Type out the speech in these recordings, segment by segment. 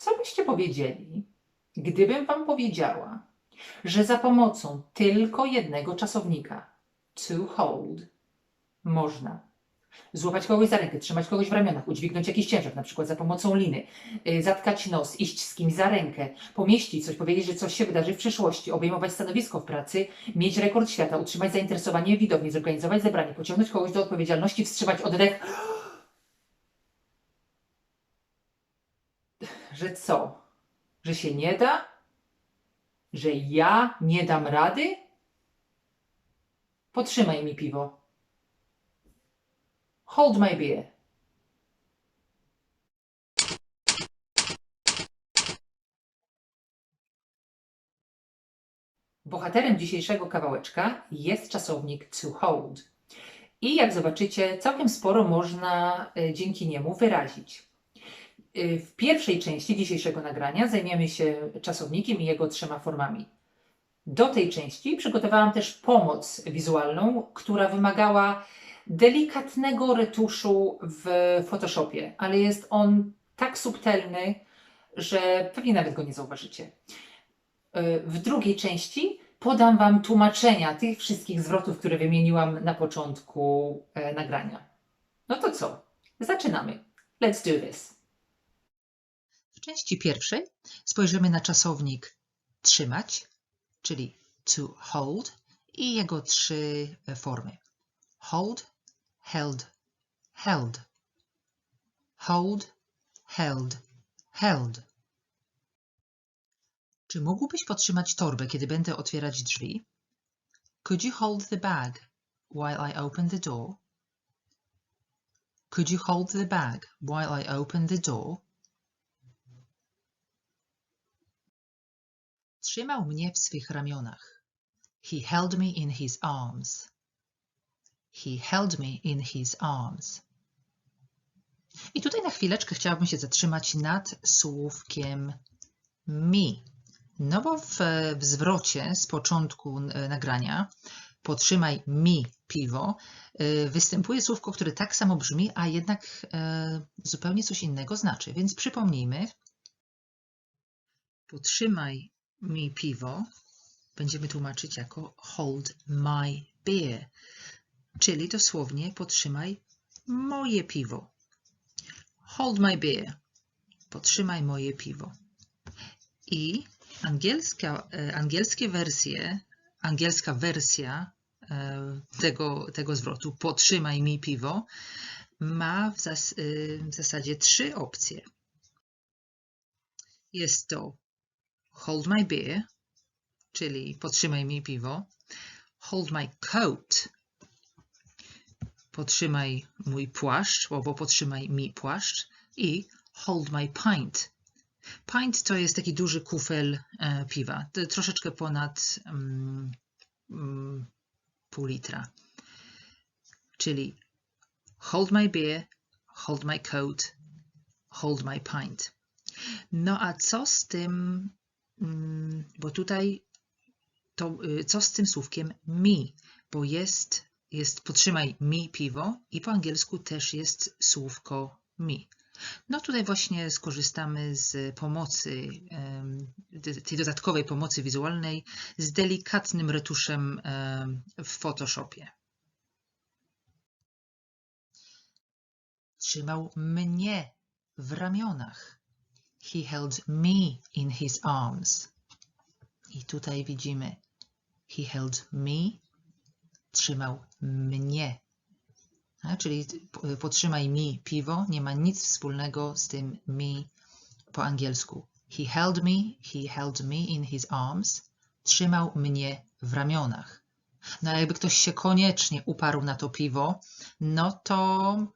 Co byście powiedzieli, gdybym Wam powiedziała, że za pomocą tylko jednego czasownika to hold można złapać kogoś za rękę, trzymać kogoś w ramionach, udźwignąć jakiś ciężar, na przykład za pomocą liny, y, zatkać nos, iść z kimś za rękę, pomieścić coś, powiedzieć, że coś się wydarzy w przyszłości, obejmować stanowisko w pracy, mieć rekord świata, utrzymać zainteresowanie widowni, zorganizować zebranie, pociągnąć kogoś do odpowiedzialności, wstrzymać oddech. Że co? Że się nie da? Że ja nie dam rady? Potrzymaj mi piwo. Hold my beer. Bohaterem dzisiejszego kawałeczka jest czasownik to hold. I jak zobaczycie, całkiem sporo można e, dzięki niemu wyrazić. E, W pierwszej części dzisiejszego nagrania zajmiemy się czasownikiem i jego trzema formami. Do tej części przygotowałam też pomoc wizualną, która wymagała delikatnego retuszu w Photoshopie, ale jest on tak subtelny, że pewnie nawet go nie zauważycie. Y, W drugiej części podam Wam tłumaczenia tych wszystkich zwrotów, które wymieniłam na początku e, nagrania. No to co? Zaczynamy. Let's do this. W części pierwszej spojrzymy na czasownik trzymać, czyli to hold i jego trzy e, formy. Hold, held, held. Hold, held, held. Czy mógłbyś podtrzymać torbę, kiedy będę otwierać drzwi? Could you hold the bag while I open the door? Could you hold the bag while I open the door? Trzymał mnie w swych ramionach. He held me in his arms. He held me in his arms. I tutaj na chwileczkę chciałabym się zatrzymać nad słówkiem me. No bo w, w zwrocie z początku nagrania potrzymaj mi piwo, e, występuje słówko, które tak samo brzmi, a jednak e, zupełnie coś innego znaczy. Więc przypomnijmy, potrzymaj mi piwo będziemy tłumaczyć jako hold my beer, czyli dosłownie potrzymaj moje piwo. Hold my beer, potrzymaj moje piwo. I angielska, e, angielskie wersje, angielska wersja e, tego, tego zwrotu potrzymaj mi piwo ma w, zas, e, w zasadzie trzy opcje. Jest to hold my beer, czyli potrzymaj mi piwo, hold my coat, potrzymaj mój płaszcz, albo potrzymaj mi płaszcz i hold my pint. Pint to jest taki duży kufel e, piwa, troszeczkę ponad mm, mm, pół litra. Czyli hold my beer, hold my coat, hold my pint. No a co z tym, bo tutaj to, y, co z tym słówkiem mi, bo jest, jest potrzymaj mi piwo i po angielsku też jest słówko mi. No tutaj właśnie skorzystamy z pomocy, tej dodatkowej pomocy wizualnej z delikatnym retuszem em, w Photoshopie. Trzymał mnie w ramionach. He held me in his arms. I tutaj widzimy he held me, trzymał mnie. A, czyli potrzymaj mi piwo nie ma nic wspólnego z tym me po angielsku. He held me, he held me in his arms, trzymał mnie w ramionach. No a jakby ktoś się koniecznie uparł na to piwo, no to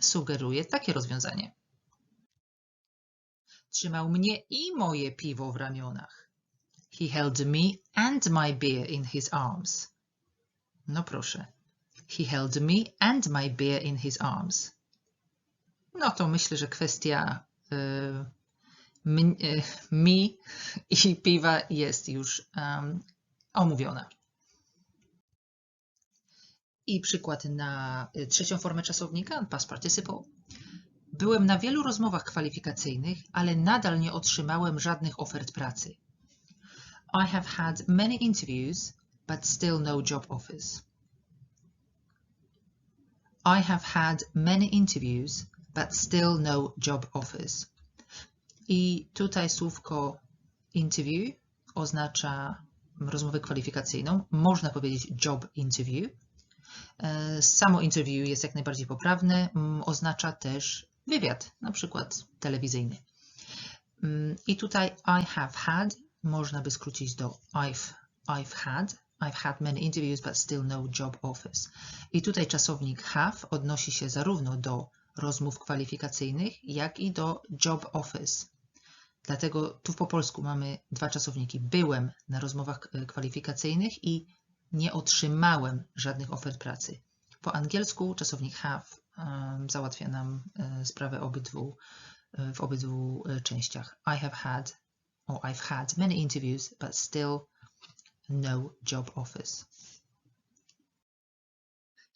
sugeruję takie rozwiązanie. Trzymał mnie i moje piwo w ramionach. He held me and my beer in his arms. No proszę. He held me and my beer in his arms. No to myślę, że kwestia y, y, mi i piwa jest już em, omówiona. I przykład na y, trzecią formę czasownika, past participle. Byłem na wielu rozmowach kwalifikacyjnych, ale nadal nie otrzymałem żadnych ofert pracy. I have had many interviews, but still no job offers. I have had many interviews, but still no job offers. I tutaj słówko interview oznacza rozmowę kwalifikacyjną. Można powiedzieć job interview. E, Samo interview jest jak najbardziej poprawne. Oznacza też wywiad, na przykład telewizyjny. Mm, I tutaj I have had można by skrócić do I've, I've had. I've had many interviews, but still no job offers. I tutaj czasownik have odnosi się zarówno do rozmów kwalifikacyjnych, jak i do job offers. Dlatego tu po polsku mamy dwa czasowniki. Byłem na rozmowach e, kwalifikacyjnych i nie otrzymałem żadnych ofert pracy. Po angielsku czasownik have załatwia nam e, sprawę obydwu, e, w obydwu e, częściach. I have had or I've had many interviews, but still no job offers.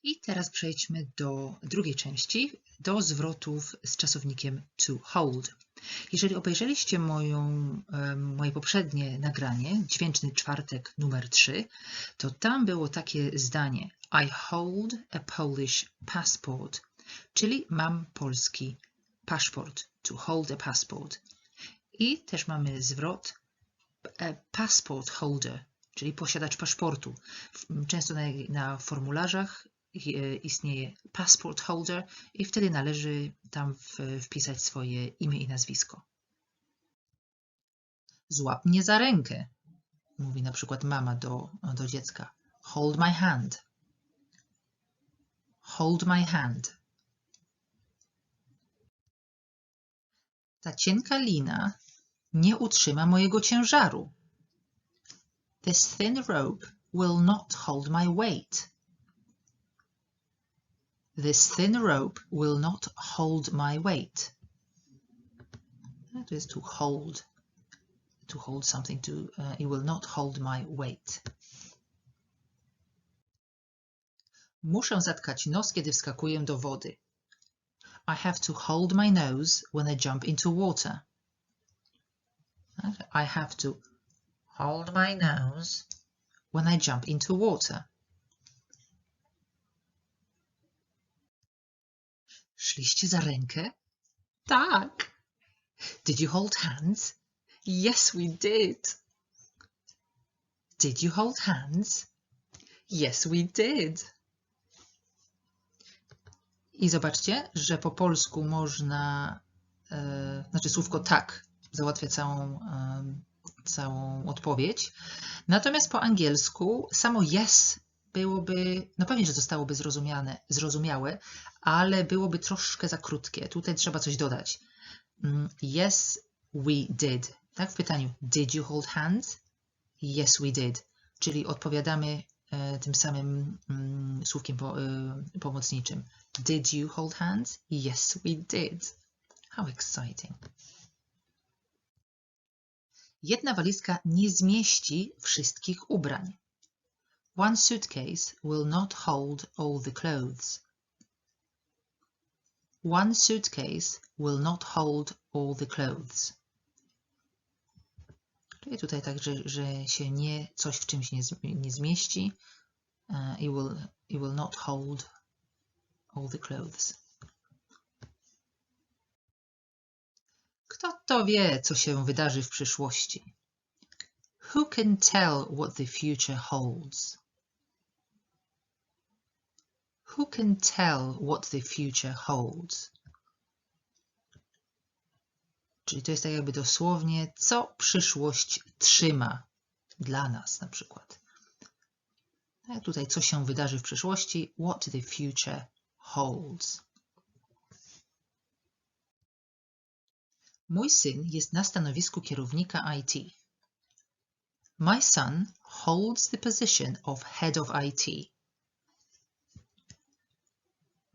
I teraz przejdźmy do drugiej części, do zwrotów z czasownikiem to hold. Jeżeli obejrzeliście moją, moje poprzednie nagranie, dźwięczny czwartek numer 3, to tam było takie zdanie I hold a Polish passport, czyli mam polski paszport, to hold a passport. I też mamy zwrot a passport holder, czyli posiadacz paszportu. Często na, na formularzach e, istnieje passport holder i wtedy należy tam wpisać swoje imię i nazwisko. Złap mnie za rękę, mówi na przykład mama do, do dziecka. Hold my hand. Hold my hand. Ta cienka lina nie utrzyma mojego ciężaru. This thin rope will not hold my weight. This thin rope will not hold my weight. That is To hold. To hold something to, uh, it will not hold my weight. Muszę zatkać nos, kiedy wskakuję do wody. I have to hold my nose when I jump into water. I have to hold my nose when I jump into water. Szliście za rękę? Tak. Did you hold hands? Yes, we did. Did you hold hands? Yes, we did. I zobaczcie, że po polsku można, e, znaczy słówko tak załatwia całą, em, całą odpowiedź. Natomiast po angielsku samo yes byłoby, no pewnie, że zostałoby zrozumiane, zrozumiałe, ale byłoby troszkę za krótkie. Tutaj trzeba coś dodać. Mm, Yes, we did. Tak, w pytaniu did you hold hands? Yes, we did. Czyli odpowiadamy e, tym samym mm, słówkiem e, pomocniczym. Did you hold hands? Yes, we did. How exciting. Jedna walizka nie zmieści wszystkich ubrań. One suitcase will not hold all the clothes. One suitcase will not hold all the clothes. Czyli tutaj tak, że, się nie, coś w czymś nie, nie zmieści. Uh, it, will, it will not hold all the clothes. Kto to wie, co się wydarzy w przyszłości? Who can tell what the future holds? Who can tell what the future holds? Czyli to jest tak jakby dosłownie, co przyszłość trzyma dla nas na przykład. Tak, tutaj co się wydarzy w przyszłości, what the future holds. Mój syn jest na stanowisku kierownika IT. My son holds the position of head of IT.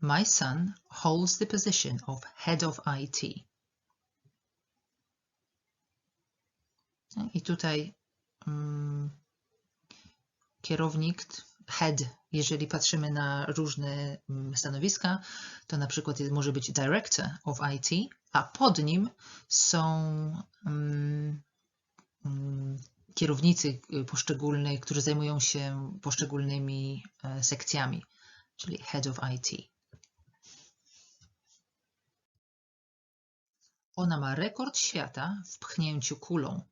My son holds the position of head of IT. I tutaj mm, kierownik head, jeżeli patrzymy na różne mm, stanowiska, to na przykład może być director of IT, a pod nim są mm, kierownicy y, poszczególnych, którzy zajmują się poszczególnymi e, sekcjami, czyli head of IT. Ona ma rekord świata w pchnięciu kulą.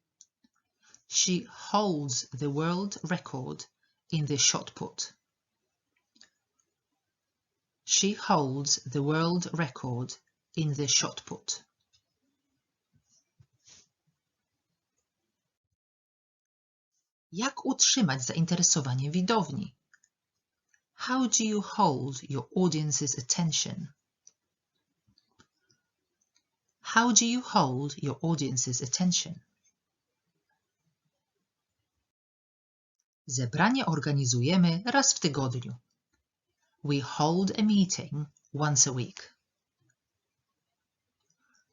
She holds the world record in the shot put. She holds the world record in the shot put. Jak utrzymać zainteresowanie widowni? How do you hold your audience's attention? How do you hold your audience's attention? Zebranie organizujemy raz w tygodniu. We hold a meeting once a week.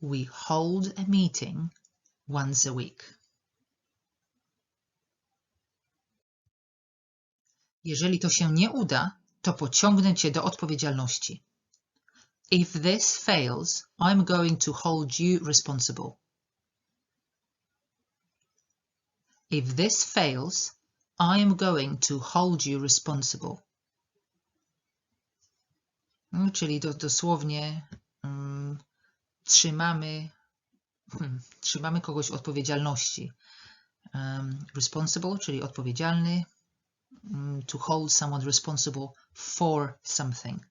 We hold a meeting once a week. Jeżeli to się nie uda, to pociągnę cię do odpowiedzialności. If this fails, I'm going to hold you responsible. If this fails, I am going to hold you responsible. No, czyli to dosłownie mm, trzymamy, hmm, trzymamy kogoś odpowiedzialności. Um, responsible, czyli odpowiedzialny. mm, To hold someone responsible for something.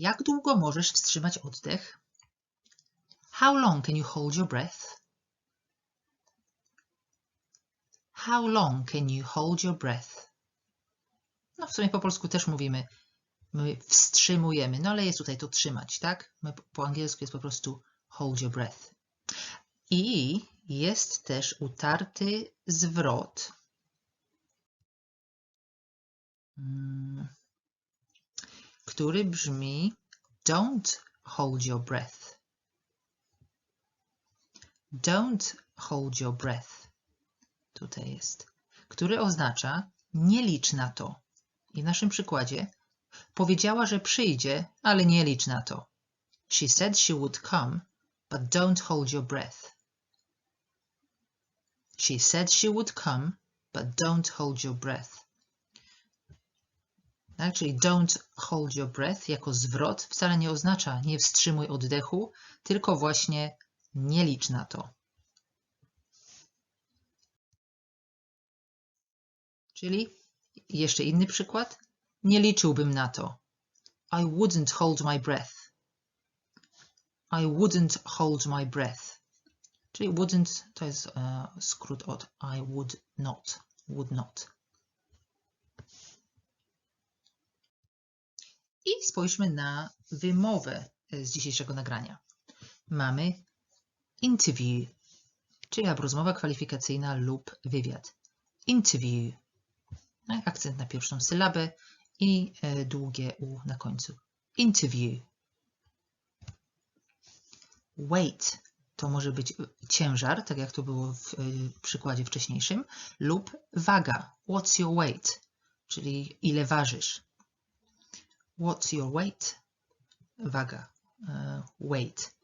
Jak długo możesz wstrzymać oddech? How long can you hold your breath? How long can you hold your breath? No w sumie po polsku też mówimy, my wstrzymujemy, no ale jest tutaj to trzymać, tak? My po- angielsku jest po prostu hold your breath. I jest też utarty zwrot. Mm, który brzmi don't hold your breath. Don't hold your breath. Tutaj jest. Który oznacza nie licz na to. I w naszym przykładzie powiedziała, że przyjdzie, ale nie licz na to. She said she would come, but don't hold your breath. She said she would come, but don't hold your breath. Tak? Czyli don't hold your breath jako zwrot wcale nie oznacza nie wstrzymuj oddechu, tylko właśnie nie licz na to. Czyli jeszcze inny przykład. Nie liczyłbym na to. I wouldn't hold my breath. I wouldn't hold my breath. Czyli wouldn't to jest e, skrót od I would not. Would not. I spójrzmy na wymowę e, z dzisiejszego nagrania. Mamy interview, czyli rozmowa kwalifikacyjna lub wywiad. Interview. No, Akcent na pierwszą sylabę i e, długie U na końcu. Interview. Weight to może być ciężar, tak jak to było w e, przykładzie wcześniejszym, lub waga. What's your weight? Czyli ile ważysz. What's your weight? Waga. e, Weight.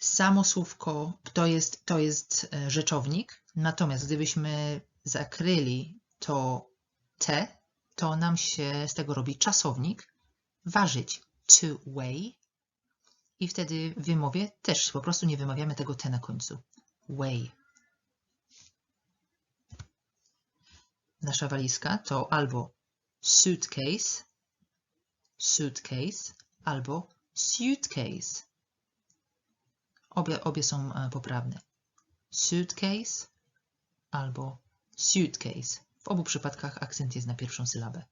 Samo słówko to jest, to jest e, rzeczownik, natomiast gdybyśmy zakryli to T, to nam się z tego robi czasownik. Ważyć. To weigh. I wtedy w wymowie też po prostu nie wymawiamy tego T na końcu. Weigh. Nasza walizka to albo suitcase, suitcase, albo suitcase. Obie, obie są e, poprawne. Suitcase albo suitcase. W obu przypadkach akcent jest na pierwszą sylabę.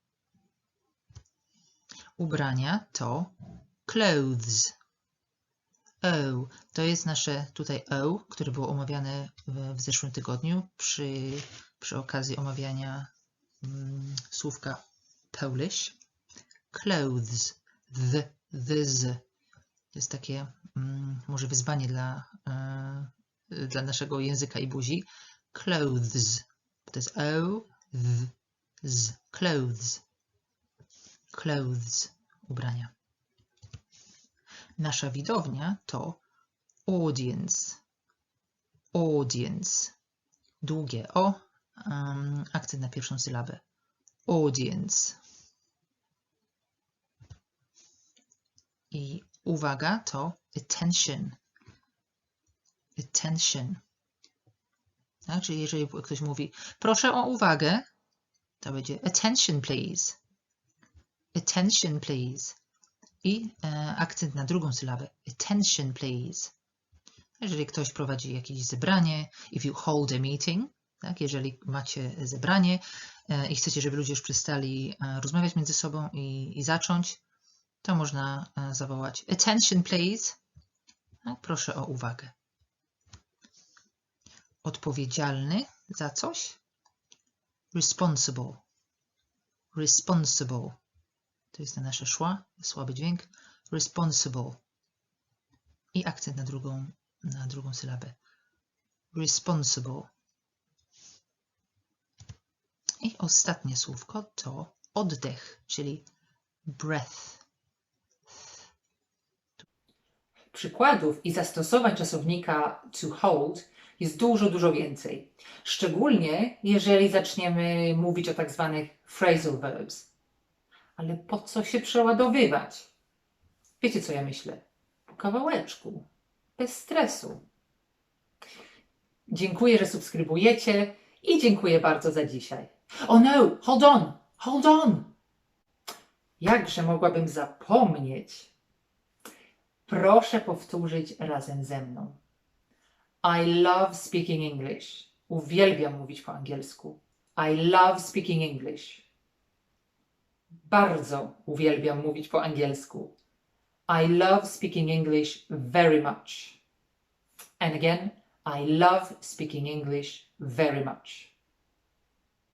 Ubrania to clothes. O, to jest nasze tutaj O, które było omawiane w, w zeszłym tygodniu przy, przy okazji omawiania mm, słówka Polish. Clothes, the, this. To jest takie mm, może wyzwanie dla, y, dla naszego języka i buzi. Clothes. To jest O, W, Z. Clothes. Clothes. Ubrania. Nasza widownia to audience. Audience. Długie O, um, akcent na pierwszą sylabę. Audience. I uwaga to attention. Attention. Tak? Czyli jeżeli ktoś mówi proszę o uwagę, to będzie attention please. Attention please. I e, akcent na drugą sylabę. Attention please. Jeżeli ktoś prowadzi jakieś zebranie, if you hold a meeting, tak? jeżeli macie zebranie e, i chcecie, żeby ludzie już przestali e, rozmawiać między sobą i, i zacząć, to można e, zawołać attention please. Tak? Proszę o uwagę. Odpowiedzialny za coś? Responsible. Responsible. To jest na nasze szła, słaby dźwięk. Responsible. I akcent na drugą, na drugą sylabę. Responsible. I ostatnie słówko to oddech, czyli breath. Przykładów i zastosowań czasownika to hold jest dużo, dużo więcej. Szczególnie jeżeli zaczniemy mówić o tak zwanych phrasal verbs. Ale po co się przeładowywać? Wiecie, co ja myślę? Po kawałeczku. Bez stresu. Dziękuję, że subskrybujecie i dziękuję bardzo za dzisiaj. Oh no, hold on, hold on. Jakże mogłabym zapomnieć? Proszę powtórzyć razem ze mną. I love speaking English. Uwielbiam mówić po angielsku. I love speaking English. Bardzo uwielbiam mówić po angielsku. I love speaking English very much. And again, I love speaking English very much.